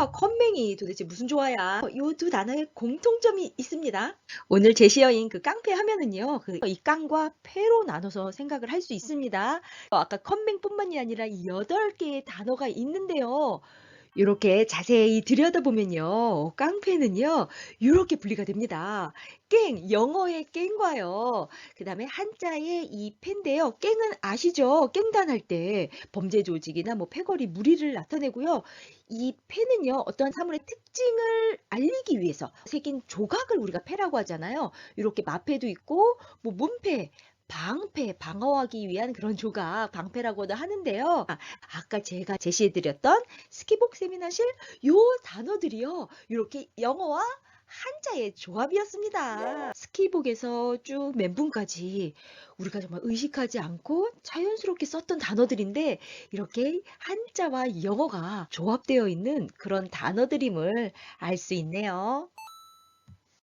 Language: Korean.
깡패와 컴맹이 도대체 무슨 조화야? 이 두 단어에 공통점이 있습니다. 오늘 제시어인 그 깡패 하면은요, 그 이 깡과 패로 나눠서 생각을 할 수 있습니다. 어, 아까 컴맹뿐만이 아니라 이 여덟 개의 단어가 있는데요. 이렇게 자세히 들여다보면요, 깡패는요, 이렇게 분리가 됩니다. 깽, 영어의 깽과요. 그 다음에 한자의 이 패인데요. 깽은 아시죠? 깽단할 때 범죄 조직이나 뭐 패거리, 무리를 나타내고요. 이 패는요, 어떤 사물의 특징을 알리기 위해서 새긴 조각을 우리가 패라고 하잖아요. 이렇게 마패도 있고, 뭐 문패, 방패, 방어하기 위한 그런 조각, 방패라고도 하는데요. 아, 아까 제가 제시해드렸던 스키복 세미나실 요 단어들이요. 이렇게 영어와 한자의 조합이었습니다. 스키복에서 쭉 멘붕까지 우리가 정말 의식하지 않고 자연스럽게 썼던 단어들인데 이렇게 한자와 영어가 조합되어 있는 그런 단어들임을 알 수 있네요.